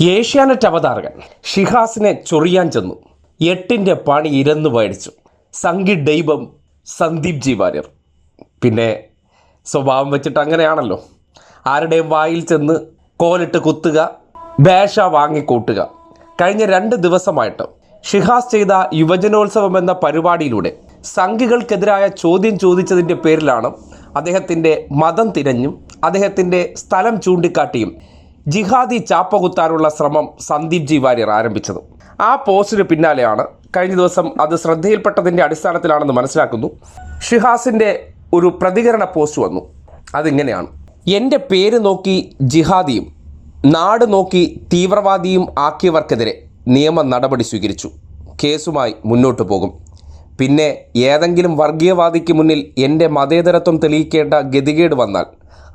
ഏഷ്യാനെറ്റ് അവതാരകൻ ഷിഹാസിനെ ചൊറിയാൻ ചെന്നു. എട്ടിന്റെ പണി ഇരന്നു വേടിച്ചു സംഗി ദൈവം സന്ദീപ് ജി വാര്യർ. പിന്നെ സ്വഭാവം വെച്ചിട്ട് അങ്ങനെയാണല്ലോ. ആരുടെയും വായിൽ ചെന്ന് കോലിട്ട് കുത്തുക ഭേഷ വാങ്ങിക്കൂട്ടുക. കഴിഞ്ഞ രണ്ട് ദിവസമായിട്ട് ഷിഹാസ് ചെയ്ത യുവജനോത്സവം എന്ന പരിപാടിയിലൂടെ സംഘികൾക്കെതിരായ ചോദ്യം ചോദിച്ചതിന്റെ പേരിലാണ് അദ്ദേഹത്തിന്റെ മതം തിരഞ്ഞും അദ്ദേഹത്തിന്റെ സ്ഥലം ചൂണ്ടിക്കാട്ടിയും ജിഹാദി ചാപ്പകുത്താനുള്ള ശ്രമം സന്ദീപ് ജി വാര്യർ ആരംഭിച്ചത്. ആ പോസ്റ്റിന് പിന്നാലെയാണ് കഴിഞ്ഞ ദിവസം അത് ശ്രദ്ധയിൽപ്പെട്ടതിന്റെ അടിസ്ഥാനത്തിലാണെന്ന് മനസ്സിലാക്കുന്നു. ഷിഹാസിന്റെ ഒരു പ്രതികരണ പോസ്റ്റ് വന്നു. അതിങ്ങനെയാണ്. എന്റെ പേര് നോക്കി ജിഹാദിയും നാട് നോക്കി തീവ്രവാദിയും ആക്കിയവർക്കെതിരെ നിയമ നടപടി സ്വീകരിച്ചു. കേസുമായി മുന്നോട്ട് പോകും. പിന്നെ ഏതെങ്കിലും വർഗീയവാദിക്ക് മുന്നിൽ എന്റെ മതേതരത്വം തെളിയിക്കേണ്ട ഗതികേട് വന്നാൽ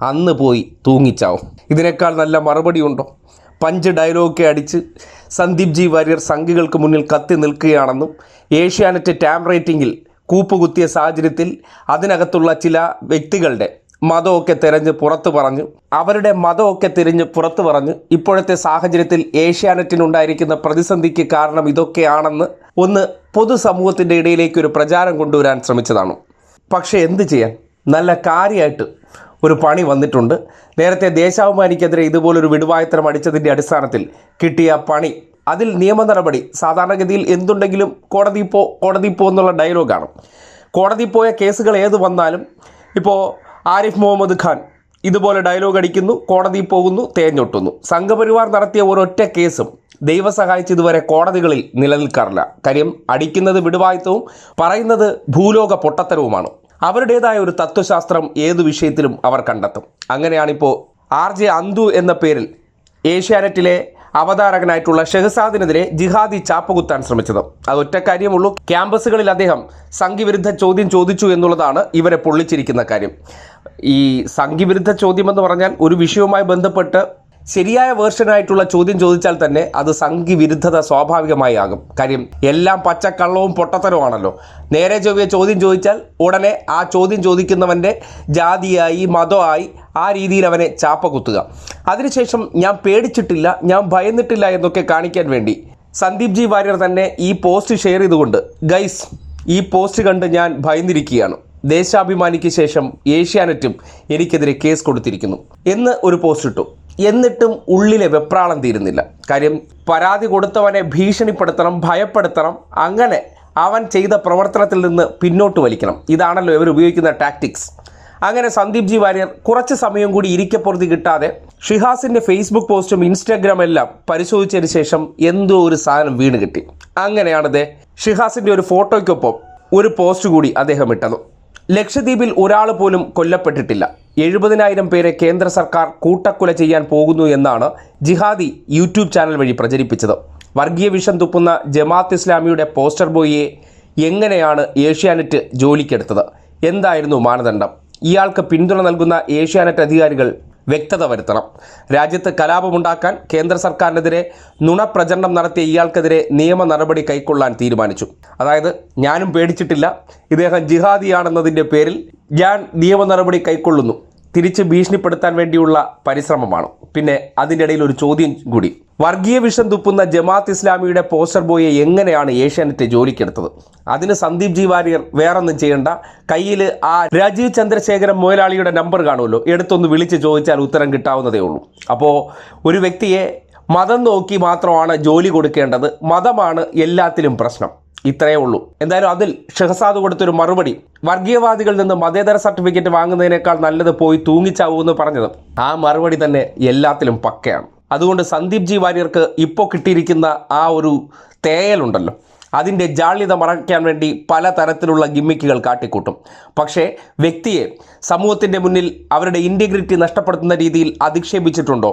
അന്ന് പോയി തൂങ്ങിച്ചാവും. ഇതിനേക്കാൾ നല്ല മറുപടി ഉണ്ടോ? പഞ്ച് ഡയലോഗൊക്കെ അടിച്ച് സന്ദീപ് ജി വാര്യർ സംഘികൾക്ക് മുന്നിൽ കത്തി നിൽക്കുകയാണെന്നും ഏഷ്യാനെറ്റ് ടാം റേറ്റിംഗിൽ കൂപ്പുകുത്തിയ സാഹചര്യത്തിൽ അതിനകത്തുള്ള ചില വ്യക്തികളുടെ മതമൊക്കെ തിരഞ്ഞ് പുറത്തു പറഞ്ഞു. അവരുടെ മതമൊക്കെ തിരിഞ്ഞ് പുറത്തു പറഞ്ഞു. ഇപ്പോഴത്തെ സാഹചര്യത്തിൽ ഏഷ്യാനെറ്റിനുണ്ടായിരിക്കുന്ന പ്രതിസന്ധിക്ക് കാരണം ഇതൊക്കെയാണെന്ന് ഒന്ന് പൊതുസമൂഹത്തിന്റെ ഇടയിലേക്ക് ഒരു പ്രചാരം കൊണ്ടുവരാൻ ശ്രമിച്ചതാണ്. പക്ഷേ എന്ത് ചെയ്യാൻ? നല്ല കാര്യമായിട്ട് ഒരു പണി വന്നിട്ടുണ്ട്. നേരത്തെ ദേശാഭിമാനിക്കെതിരെ ഇതുപോലൊരു വിടുവായത്തരം അടിച്ചതിന്റെ അടിസ്ഥാനത്തിൽ കിട്ടിയ പണി. അതിൽ നിയമ നടപടി സാധാരണഗതിയിൽ എന്തുണ്ടെങ്കിലും കോടതി പോ കോടതി പോ എന്നുള്ള ഡയലോഗാണ്. കോടതി പോയ കേസുകൾ ഏത് വന്നാലും ഇപ്പോൾ ആരിഫ് മുഹമ്മദ് ഖാൻ ഇതുപോലെ ഡയലോഗ് അടിക്കുന്നു കോടതി പോകുന്നു തേഞ്ഞൊട്ടുന്നു. സംഘപരിവാർ നടത്തിയ ഒരൊറ്റ കേസും ദൈവം സഹായിച്ച് ഇതുവരെ കോടതികളിൽ നിലനിൽക്കാറില്ല. കാര്യം അടിക്കുന്നത് വിടുവായത്വവും പറയുന്നത് ഭൂലോക പൊട്ടത്തരവുമാണ്. അവരുടേതായ ഒരു തത്വശാസ്ത്രം ഏതു വിഷയത്തിലും അവർ കണ്ടെത്തും. അങ്ങനെയാണിപ്പോൾ ആർ ജെ അന്തു എന്ന പേരിൽ ഏഷ്യാനെറ്റിലെ അവതാരകനായിട്ടുള്ള ഷെഹസാദിനെതിരെ ജിഹാദി ചാപ്പുകുത്താൻ ശ്രമിച്ചത്. അത് ഒറ്റ കാര്യമുള്ളൂ ക്യാമ്പസുകളിൽ അദ്ദേഹം സംഘിവിരുദ്ധ ചോദ്യം ചോദിച്ചു എന്നുള്ളതാണ് ഇവരെ പൊള്ളിച്ചിരിക്കുന്ന കാര്യം. ഈ സംഘിവിരുദ്ധ ചോദ്യം എന്ന് പറഞ്ഞാൽ ഒരു വിഷയവുമായി ബന്ധപ്പെട്ട് ശരിയായ വേർഷനായിട്ടുള്ള ചോദ്യം ചോദിച്ചാൽ തന്നെ അത് സംഘി വിരുദ്ധത സ്വാഭാവികമായി ആകും. കാര്യം എല്ലാം പച്ചക്കള്ളവും പൊട്ടത്തരവുമാണല്ലോ. നേരെ ചൊവ്വയെ ചോദ്യം ചോദിച്ചാൽ ഉടനെ ആ ചോദ്യം ചോദിക്കുന്നവന്റെ ജാതിയായി മതമായി ആ രീതിയിൽ അവനെ ചാപ്പ കുത്തുക. അതിനുശേഷം ഞാൻ പേടിച്ചിട്ടില്ല ഞാൻ ഭയന്നിട്ടില്ല എന്നൊക്കെ കാണിക്കാൻ വേണ്ടി സന്ദീപ് ജി വാര്യർ തന്നെ ഈ പോസ്റ്റ് ഷെയർ ചെയ്തുകൊണ്ട് ഗൈസ് ഈ പോസ്റ്റ് കണ്ട് ഞാൻ ഭയന്നിരിക്കുകയാണ്. ദേശാഭിമാനിക്ക് ശേഷം ഏഷ്യാനെറ്റും എനിക്കെതിരെ കേസ് കൊടുത്തിരിക്കുന്നു എന്ന് ഒരു പോസ്റ്റ് ഇട്ടു. എന്നിട്ടും ഉള്ളിലെ വെപ്രാളം തീരുന്നില്ല. കാര്യം പരാതി കൊടുത്തവനെ ഭീഷണിപ്പെടുത്തണം ഭയപ്പെടുത്തണം അങ്ങനെ അവൻ ചെയ്ത പ്രവർത്തനത്തിൽ നിന്ന് പിന്നോട്ട് വലിക്കണം. ഇതാണല്ലോ ഇവർ ഉപയോഗിക്കുന്ന ടാക്ടിക്സ് അങ്ങനെ സന്ദീപ് ജി വാര്യർ കുറച്ച് സമയം കൂടി ഇരിക്കപ്പുറത്ത് കിട്ടാതെ ഷിഹാസിന്റെ ഫേസ്ബുക്ക് പോസ്റ്റും ഇൻസ്റ്റാഗ്രാം എല്ലാം പരിശോധിച്ചതിന് ശേഷം എന്തോ ഒരു സാധനം വീണ് കിട്ടി. അങ്ങനെയാണത് ഷിഹാസിന്റെ ഒരു ഫോട്ടോയ്ക്കൊപ്പം ഒരു പോസ്റ്റ് കൂടി അദ്ദേഹം ഇട്ടത്. ലക്ഷദ്വീപിൽ ഒരാൾ പോലും കൊല്ലപ്പെട്ടിട്ടില്ല. എഴുപതിനായിരം പേരെ കേന്ദ്ര സർക്കാർ കൂട്ടക്കൊല ചെയ്യാൻ പോകുന്നു എന്നാണ് ജിഹാദി യൂട്യൂബ് ചാനൽ വഴി പ്രചരിപ്പിച്ചത്. വർഗീയ വിഷം തുപ്പുന്ന ജമാത്ത് ഇസ്ലാമിയുടെ പോസ്റ്റർ ബോയിയെ എങ്ങനെയാണ് ഏഷ്യാനെറ്റ് ജോലിക്കെടുത്തത്? എന്തായിരുന്നു മാനദണ്ഡം? ഇയാൾക്ക് പിന്തുണ നൽകുന്ന ഏഷ്യാനെറ്റ് അധികാരികൾ വ്യക്തത വരുത്തണം. രാജ്യത്ത് കലാപമുണ്ടാക്കാൻ കേന്ദ്ര സർക്കാരിനെതിരെ നുണപ്രചരണം നടത്തിയ ഇയാൾക്കെതിരെ നിയമ നടപടി കൈക്കൊള്ളാൻ തീരുമാനിച്ചു. അതായത് ഞാനും പേടിച്ചിട്ടില്ല. ഇദ്ദേഹം ജിഹാദിയാണെന്നതിന്റെ പേരിൽ ഞാൻ നിയമ നടപടി കൈക്കൊള്ളുന്നു. തിരിച്ച് ഭീഷണിപ്പെടുത്താൻ വേണ്ടിയുള്ള പരിശ്രമമാണ്. പിന്നെ അതിന്റെ ഇടയിൽ ഒരു ചോദ്യം കൂടി. വർഗീയ വിഷം തുപ്പുന്ന ജമാഅത്ത് ഇസ്ലാമിയുടെ പോസ്റ്റർ ബോയെ എങ്ങനെയാണ് ഏഷ്യാനെറ്റ് ജോലിക്കെടുത്തത്? അതിന് സന്ദീപ് ജി വാര്യർ വേറൊന്നും ചെയ്യണ്ട. കയ്യിൽ ആ രാജീവ് ചന്ദ്രശേഖരൻ മുതലാളിയുടെ നമ്പർ കാണുമല്ലോ. എടുത്തൊന്ന് വിളിച്ച് ചോദിച്ചാൽ ഉത്തരം കിട്ടാവുന്നതേ ഉള്ളൂ. അപ്പോൾ ഒരു വ്യക്തിയെ മതം നോക്കി മാത്രമാണ് ജോലി കൊടുക്കേണ്ടത്. മതമാണ് എല്ലാത്തിലും പ്രശ്നം. ഇത്രയേ ഉള്ളൂ. എന്തായാലും അതിൽ ഷെഹസാദ് കൊടുത്തൊരു മറുപടി. വർഗീയവാദികളിൽ നിന്ന് മതേതര സർട്ടിഫിക്കറ്റ് വാങ്ങുന്നതിനേക്കാൾ നല്ലത് പോയി തൂങ്ങിച്ചാവൂ എന്ന് പറഞ്ഞത് ആ മറുപടി തന്നെ എല്ലാത്തിലും പക്കയാണ്. അതുകൊണ്ട് സന്ദീപ് ജി വാര്യർക്ക് ഇപ്പോൾ കിട്ടിയിരിക്കുന്ന ആ ഒരു തേയലുണ്ടല്ലോ. അതിന്റെ ജാള്യത മറയ്ക്കാൻ വേണ്ടി പല തരത്തിലുള്ള ഗിമ്മിക്കുകൾ കാട്ടിക്കൂട്ടും. പക്ഷേ വ്യക്തിയെ സമൂഹത്തിന്റെ മുന്നിൽ അവരുടെ ഇന്റിഗ്രിറ്റി നഷ്ടപ്പെടുത്തുന്ന രീതിയിൽ അധിക്ഷേപിച്ചിട്ടുണ്ടോ?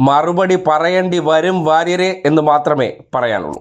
മറുപടി പറയേണ്ടി വരും വാര്യരെ എന്ന് മാത്രമേ പറയാനുള്ളൂ.